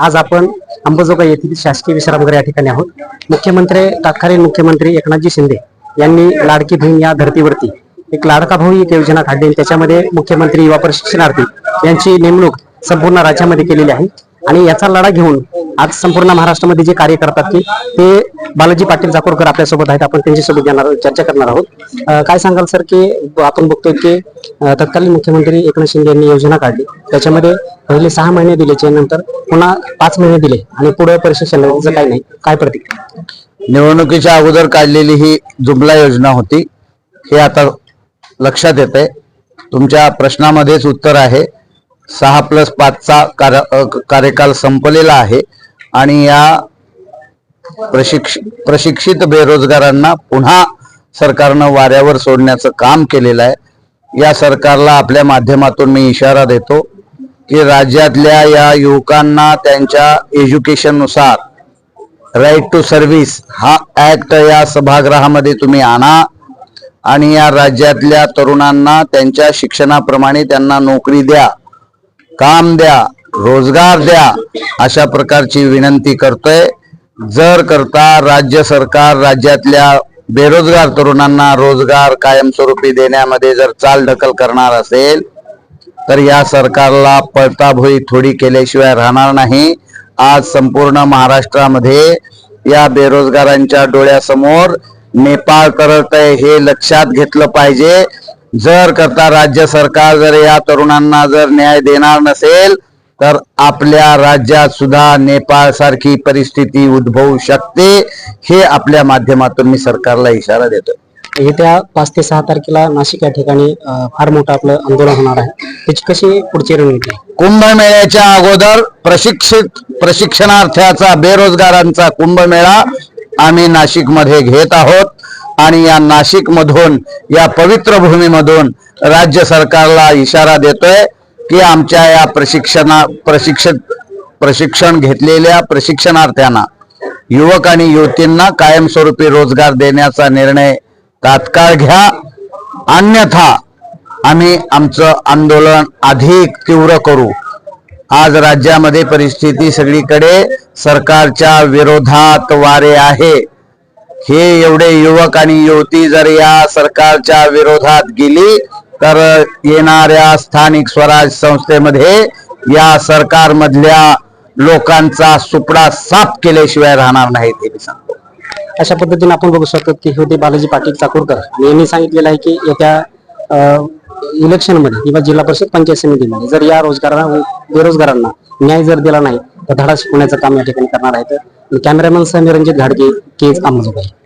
आज आपण अंबाजोगाई येथील शासकीय विश्रामगृह या ठिकाणी आहोत. मुख्यमंत्री तत्कालीन मुख्यमंत्री एकनाथजी शिंदे यांनी लाडकी बहीण या धर्तीवरती एक लाडका भाऊ एक योजना काढली आणि त्याच्यामध्ये मुख्यमंत्री युवा प्रशिक्षणार्थी यांची नेमणूक संपूर्ण राज्यामध्ये केलेली आहे. आणि याचा लढा घेऊन आज संपूर्ण महाराष्ट्रामध्ये जे कार्य करतात की ते बालाजी पाटील चाकूरकर आपल्यासोबत आहेत. आपण त्यांच्यासोबत जाणार चर्चा करणार आहोत. काय सांगाल सर की आपण बघतोय की तत्कालीन मुख्यमंत्री एकनाथ शिंदे यांनी योजना काढली. त्याच्यामध्ये पहिले सहा महिने दिल्याचे नंतर पुन्हा पाच महिने दिले आणि पुढे प्रशिक्षणाचं काही नाही. काय प्रतिक्रिया? निवडणुकीच्या अगोदर काढलेली ही जुमला योजना होती. हे आता लक्षात येत आहे तुमच्या प्रश्नामध्येच उत्तर आहे. सहा प्लस पाचचा कार्य- कार्यकाल संपलेला आहे. आणि या प्रशिक्ष प्रशिक्षित बेरोजगारांना पुन्हा सरकारनं वाऱ्यावर सोडण्याचं काम केलेलं आहे. या सरकारला आपल्या माध्यमातून मी इशारा देतो की राज्यातल्या या युवकांना त्यांच्या एज्युकेशननुसार राईट टू सर्व्हिस हा ऍक्ट या सभागृहामध्ये तुम्ही आणा आणि या राज्यातल्या तरुणांना त्यांच्या शिक्षणाप्रमाणे त्यांना नोकरी द्या काम द्या रोजगार द्या अशा प्रकारची विनंती करतोय. जर करता राज्य सरकार राज्यातल्या बेरोजगार तरुणांना रोजगार कायमस्वरूपी देण्यामध्ये जर चाल ढकल करणार असेल तर या सरकारला पळताभोई थोडी केल्याशिवाय राहणार नाही. आज संपूर्ण महाराष्ट्रामध्ये या बेरोजगारांच्या डोळ्यासमोर नेपाळ करत आहे हे लक्षात घेतलं पाहिजे. जर करता राज्य सरकार जर या तरुणांना जर न्याय देणार नसेल तर आपल्या राज्यात सुद्धा नेपाळ सारखी परिस्थिती उद्भवू शकते हे आपल्या माध्यमातून मी सरकारला इशारा देतो येत्या पाच ते सहा तारखेला नाशिक या ठिकाणी फार मोठं आपलं आंदोलन होणार आहे. त्याची कशी पुढची रणनीती? कुंभमेळ्याच्या अगोदर प्रशिक्षित प्रशिक्षणार्थ्याचा बेरोजगारांचा कुंभमेळा आम्ही नाशिकमध्ये घेत आहोत आणि या नाशिक मधून या पवित्र भूमीमधून राज्य सरकारला इशारा देतोय. की आमच्या या प्रशिक्षणा प्रशिक्षित प्रशिक्षण घेतलेल्या प्रशिक्षणार्थ्यांना युवक आणि युवतींना कायमस्वरूपी रोजगार देण्याचा निर्णय तात्काळ घ्या. अन्यथा आम्ही आमचं आंदोलन अधिक तीव्र करू. आज राज्यामध्ये परिस्थिती सगळीकडे सरकारच्या विरोधात वारे आहे. हे एवढे युवक आणि युवती जर या सरकारच्या विरोधात गेली तर येणाऱ्या स्थानिक स्वराज संस्थेमध्ये या सरकारमधल्या लोकांचा सुपडा साफ केल्याशिवाय राहणार नाही ते मी सांगतो. अशा पद्धतीने आपण बघू शकतो की हे होते बालाजी पाटील चाकूरकर. यांनी सांगितलेलं आहे की येत्या इलेक्शनमध्ये किंवा जिल्हा परिषद पंचायत समितीमध्ये जर या रोजगारांना बेरोजगारांना न्याय जर दिला नाही तर धडा शिकवण्याचं काम या ठिकाणी करणार आहे तर कॅमेरामॅन सह निरंजित घाडगे केज अंबाजोगाई